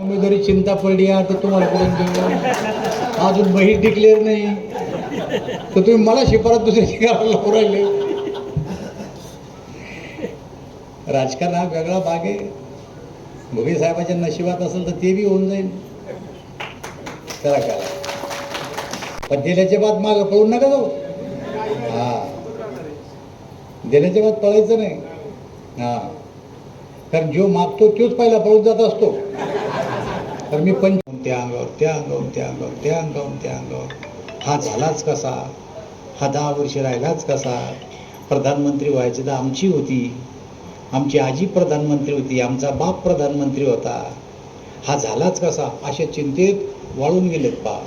उमेदवारी चिंता पडली आहे तर तुम्हाला करून देऊ अजून बहीर डिक्लेअर नाही. तर तुम्ही मला शिफारत दुसऱ्याची करायला लावू राहिले राजकारण हा वेगळा भाग आहे. भोगे साहेबाच्या नशिबात असेल तर ते बी होऊन जाईल. करा का पण दिल्याच्या बाद मागं पळून नका जाऊ. हा. दिल्याच्या बाद पळायचं नाही. हा. कारण जो मागतो तोच पहिला पळून जात असतो. तर मी पण त्या अंगावर त्या अंगावर त्या अंगावर त्या अंगावर त्या अंगावर. हा झालाच कसा? हा दहा वर्ष राहिलाच कसा? प्रधानमंत्री व्हायची तर आमची होती. आमची आजी प्रधानमंत्री होती आमचा बाप प्रधानमंत्री होता. हा झालाच कसा? अशा चिंतेत वाळून गेलेत पा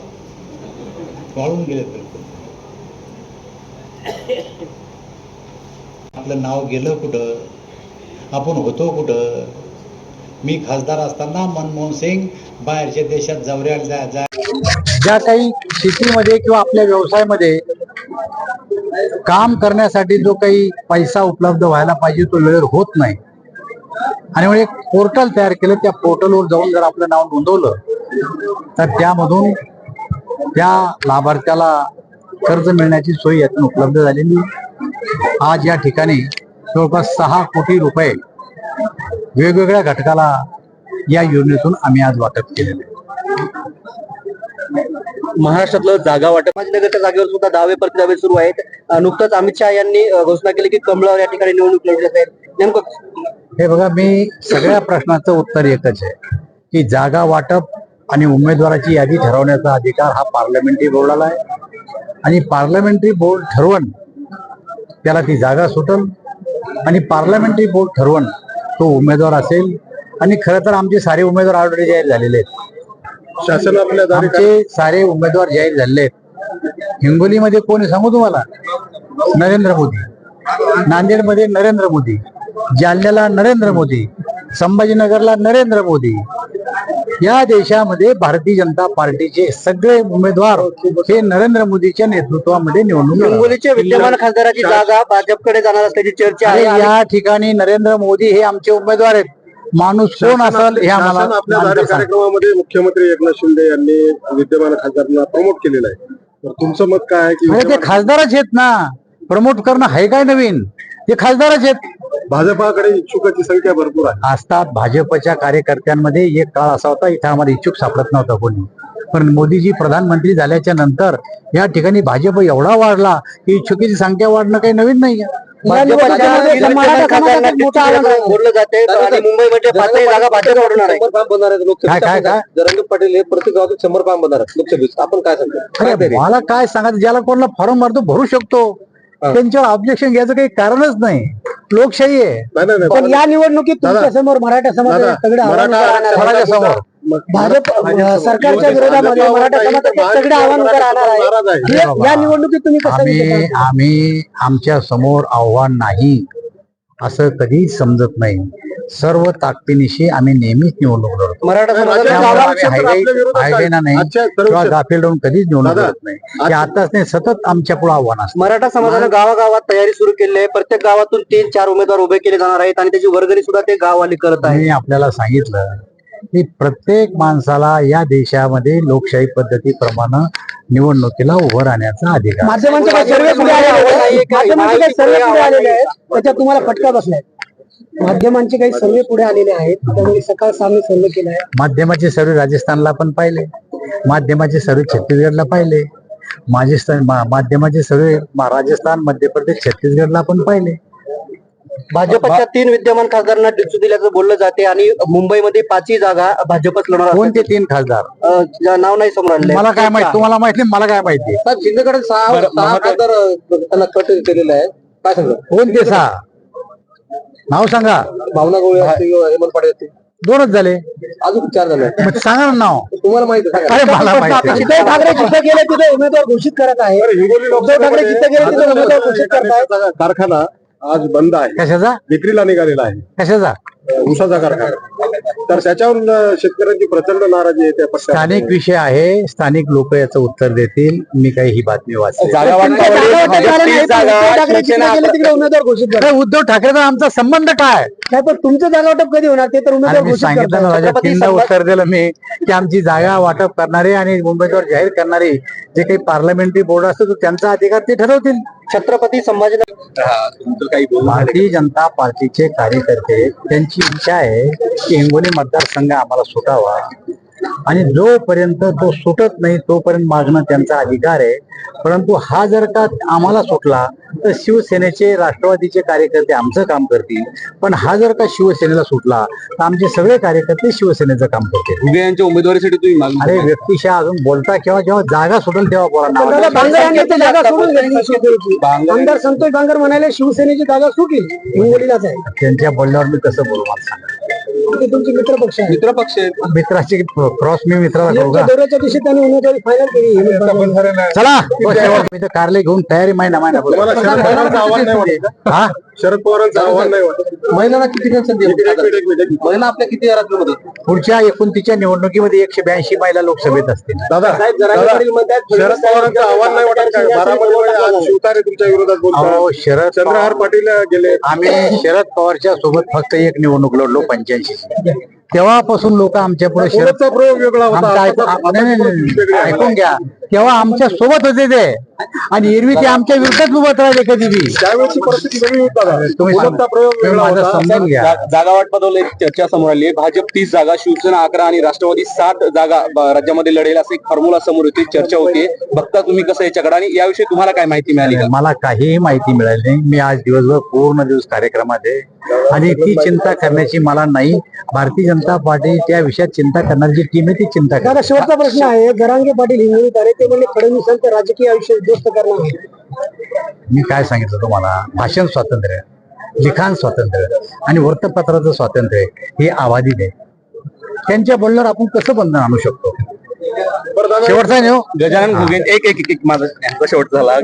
वाळून गेलेत बिलकुल. आपलं नाव गेलं कुठं? आपण होतो कुठं? मी खासदार असताना मनमोहन सिंग बाहेरच्या देशात जवऱ्याला जा जा ज्या काही शेतीमध्ये किंवा आपल्या व्यवसायामध्ये काम करण्यासाठी जो काही पैसा उपलब्ध व्हायला पाहिजे तो वेळेवर होत नाही. आणि मग एक पोर्टल तयार केलं. त्या पोर्टलवर जाऊन जर आपलं नाव नोंदवलं तर त्यामधून त्या लाभार्थ्याला कर्ज मिळण्याची सोय यातून उपलब्ध झालेली. आज या ठिकाणी जवळपास सहा कोटी रुपये वेगवेगळ्या घटकाला या योजनेतून आम्ही आज वाटप केलेले आहे. महाराष्ट्रातलं जागा वाटप नगरच्या जागेवर सुद्धा दावे प्रतिदावे सुरू आहेत. नुकतंच अमित शहा यांनी घोषणा केली की कमळावर या ठिकाणी निवडणूक लढवण्यात आहेत नेमकं हे बघा मी सगळ्या प्रश्नाचं उत्तर एकच आहे की जागा वाटप आणि उमेदवाराची यादी ठरवण्याचा अधिकार हा पार्लमेंटरी बोर्डाला आहे. आणि पार्लमेंटरी बोर्ड ठरवण त्याला ती जागा सुटल आणि पार्लमेंटरी बोर्ड ठरवण तो उमेदवार असेल. आणि खरं तर आमचे सारे उमेदवार ऑलरेडी जाहीर झालेले आहेत. शासन आपल्या आमचे सारे उमेदवार जाहीर झालेले आहेत. हिंगोलीमध्ये कोण सांगू तुम्हाला? नरेंद्र मोदी. नांदेडमध्ये नरेंद्र मोदी. जालन्याला नरेंद्र मोदी. संभाजीनगरला नरेंद्र मोदी. या देशामध्ये भारतीय जनता पार्टीचे सगळे उमेदवार हे नरेंद्र मोदीच्या नेतृत्वामध्ये निवडणूक. हिंगोलीच्या विद्यमान खासदाराची जागा भाजपकडे जाणार असल्याची चर्चा आहे या ठिकाणी नरेंद्र मोदी हे आमचे उमेदवार आहेत. माणूस कोण असेल हे आम्हाला आपल्या. कार्यक्रमामध्ये मुख्यमंत्री एकनाथ शिंदे यांनी विद्यमान खासदारांना प्रमोट केलेलं आहे. तर तुमचं मत काय आहे की ते खासदारच आहेत ना. प्रमोट करणं आहे काय नवीन? ते खासदारच आहेत. भाजपाकडे इच्छुकाची संख्या भरपूर आहे. असतात भाजपच्या कार्यकर्त्यांमध्ये एक काळ असा होता इथं आम्हाला इच्छुक सापडत नव्हता कोणी. पण मोदीजी प्रधानमंत्री झाल्याच्यानंतर या ठिकाणी भाजप एवढा वाढला की इच्छुकीची संख्या वाढणं काही नवीन नाही. पाटील हे प्रत्येक गावात शंभर पाम बनणार लोकसभेत. आपण काय सांगतो? मला काय सांगायचं ज्याला कोणाला फॉर्म मारतो भरू शकतो. त्यांच्यावर ऑब्जेक्शन घ्यायचं काही कारणच नाही. लोकशाही आहे. पण या निवडणुकीत तुमच्यासमोर मराठा सगळे. कोणाच्या समोर भाजप सरकारच्या विरोधामध्ये मराठा समाजाचे सगळे आव्हान उभं राहणार आहे. हे- या निवडणुकीत तुम्ही कसं आम्ही आमच्यासमोर आव्हान नाही असं कधी समजत नाही. सर्व ताकदीनिशी आम्ही नेहमीच निवडणूक लढतो. मराठा आहे. नाही किंवा गाफील राहून कधीच निवडणूक लढत नाही. ते आताच नाही सतत आमच्या पुढे आव्हान असतं. मराठा समाजानं गावागावात तयारी सुरू केली आहे. प्रत्येक गावातून तीन चार उमेदवार उभे केले जाणार आहेत आणि त्याची वर्गणी सुद्धा ते गाववाले करत आहेत. मी आपल्याला सांगितलं की प्रत्येक माणसाला या देशामध्ये लोकशाही पद्धतीप्रमाणे निवडणुकीला उभं राहण्याचा अधिकार आहे. माध्यमांचे सर्वे पुढे आलेले आहेत? त्याच्यात तुम्हाला फटका बसलाय. माध्यमांचे काही सर्वे पुढे आलेले आहेत त्यामुळे सकाळ सामने सर्वे केला आहे. माध्यमाचे सर्व राजस्थानला पण पाहिले माध्यमाचे सर्व छत्तीसगडला पाहिले माझे माध्यमाचे सर्व राजस्थान मध्य प्रदेश छत्तीसगडला पण पाहिले. भाजपच्या तीन विद्यमान खासदारांना डिच्चू दिल्याचं बोललं जाते आणि मुंबईमध्ये पाचही जागा भाजपच लढणार कोणते तीन खासदार? नाव नाही समोर आहे. मला काय माहिती तुम्हाला माहिती मला काय माहिती? शिंदेकडे सहा सहा खासदार त्यांना कट केलेला आहे. काय सांगतो कोणते सहा? नाव सांगा. भावना गवळी असतील हेमंत पाटील असतील. दोनच झाले. अजून चार झाले. मग सांगा ना नाव. तुम्हाला माहिती आहे. मला आहे. उद्धव ठाकरे जिथे गेले तिथे उमेदवार घोषित करत आहे. उद्धव ठाकरे जिथे गेले तिथे उमेदवार घोषित करतायत एका कारखाना आज बंद आहे. कशाचा? विक्रीला निघालेला आहे. कशाचा? ऊसाचा कारखाना. तर त्याच्यावर शेतकऱ्यांची प्रचंड नाराजी आहे त्या स्थानिक विषय आहे स्थानिक लोक याचं उत्तर देतील. मी काही ही बातमी जागा, उद्धव ठाकरेचा आमचा संबंध काय? नाही पण तुमचं जागा वाटप कधी होणार? ते तर उमेदवार सांगितलं ना तीनदा उत्तर दिलं मी की आमची जागा वाटप करणारे आणि उमेदवार जाहीर करणारे जे काही पार्लमेंटरी बोर्ड असतो तो त्यांचा अधिकार ते ठरवतील. छत्रपती संभाजीनगर. हा, बोलणं भारतीय जनता पार्टीचे कार्यकर्ते त्यांची इच्छा आहे की हिंगोली मतदारसंघ आम्हाला सुटावा. आणि जोपर्यंत तो सुटत नाही तोपर्यंत मागणं त्यांचा अधिकार आहे. परंतु हा जर का आम्हाला सुटला तर शिवसेनेचे राष्ट्रवादीचे कार्यकर्ते आमचं काम करतील. पण हा जर का शिवसेनेला सुटला तर आमचे सगळे कार्यकर्ते शिवसेनेचं काम करतील. उगे यांच्या उमेदवारीसाठी तुम्ही अरे व्यक्तिशा अजून बोलता केव्हा जेव्हा जागा सुटेल तेव्हा बोला. पण दादा नाव बांगर यांनी ती जागा सोडून घेतली शिवसेनेची. बांगर- आमदार संतोष बांगर म्हणाले शिवसेनेची जागा सुटली. हिंगोलीलाच आहे. त्यांच्या बोलण्यावर मी कसं बोलू मला सांगा. ते तुमचे मित्र पक्ष मित्र पक्ष आहेत. मित्राची क्रॉस मी मित्राला करू का? दौऱ्याच्या दिवशी त्यांनी उमेदवारी फायनल केली. चला शेवट मी तर कारले घेऊन तयारी महिना महिना तुम्हाला शरद पवारांचं आव्हान नाही वाटत का? हा शरद पवारांचं आव्हान नाही वाटत. महिलांना किती एक मिनिट. महिला आपल्या किती राज्यामध्ये पुढच्या एकोणतीसच्या निवडणुकीमध्ये एकशे ब्याऐंशी महिला लोकसभेत असतील. दादा शरद पवारांचं आव्हान नाही वाटत काय बारामतीमध्ये आज शिवतारे तुमच्या विरोधात शरद चंद्रहार पाटील गेले. आम्ही शरद पवारच्या सोबत फक्त एक निवडणूक लढलो पंच्याऐंशी तेव्हापासून लोक आमच्या पुढे शरद सोबतचा प्रयोग वेगळा होता. ऐकून घ्या. तेव्हा आमच्यासोबत होते ते. आणि एरवी ते आमच्या विरोधात उभत राहिले कधी बी. त्यावेळेची परिस्थिती वेगळी होती दादा तुम्ही सोबतचा सांगा. प्रयोग तुम्ही वेगळा माझं होता. समजून घ्या. जा- जागा एक चर्चा समोर आली. आहे भाजप तीस जागा शिवसेना अकरा आणि राष्ट्रवादी सात जागा ब- राज्यामध्ये लढेल असं एक फॉर्म्युला समोर होती चर्चा होती बघता तुम्ही कसं याच्याकडे आणि याविषयी तुम्हाला काय माहिती मिळाली का? मला काहीही माहिती मिळाली नाही. मी आज दिवसभर पूर्ण दिवस कार्यक्रमात आहे. आणि ती चिंता करण्याची मला नाही. भारतीय जनता पार्टी त्या विषयात चिंता करणारी टीम आहे ती चिंता दादा करा शेवटचा प्रश्न आहे. जरांगे पाटील हिंगोलीत आले ते म्हणजे फडणवीसांचं राजकीय आयुष्य उद्ध्वस्त करणार आहे मी काय सांगितलं तुम्हाला? भाषण स्वातंत्र्य लिखाण स्वातंत्र्य आणि वृत्तपत्राचं स्वातंत्र्य हे अबाधित आहे. त्यांच्या बोलण्यावर आपण कसं बंधन आणू शकतो? शेवटचा आहे ना हो? गजानन घुगे एक एक एक- एक माझा शेवट झाला.